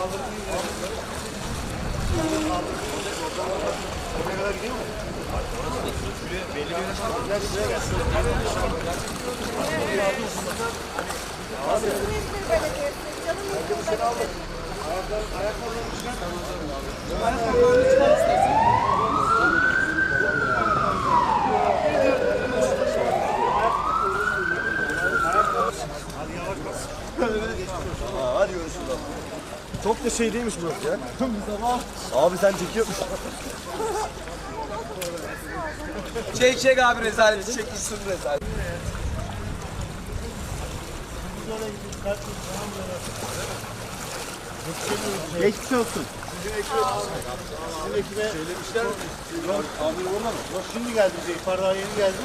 Oraya kadar gidiyor mu? Belli bir yere kadar. Gel şuraya gel. İzmir Belediyesi, canım İzmir Belediyesi. Ayakkabılarını çıkar. Hadi yavaş bas. Hadi görüşürüz abi. Çok da şey değilmiş burası ya. Abi sen çekiyor musun? Çek çek abi rezaleti çek gitsin rezalet. Geçmiş olsun. Sizin ekibe, sizin ekibe söylemişler mi? Yok, amir orada mı? Yok, şimdi geldi bize. İhbar daha yeni geldi.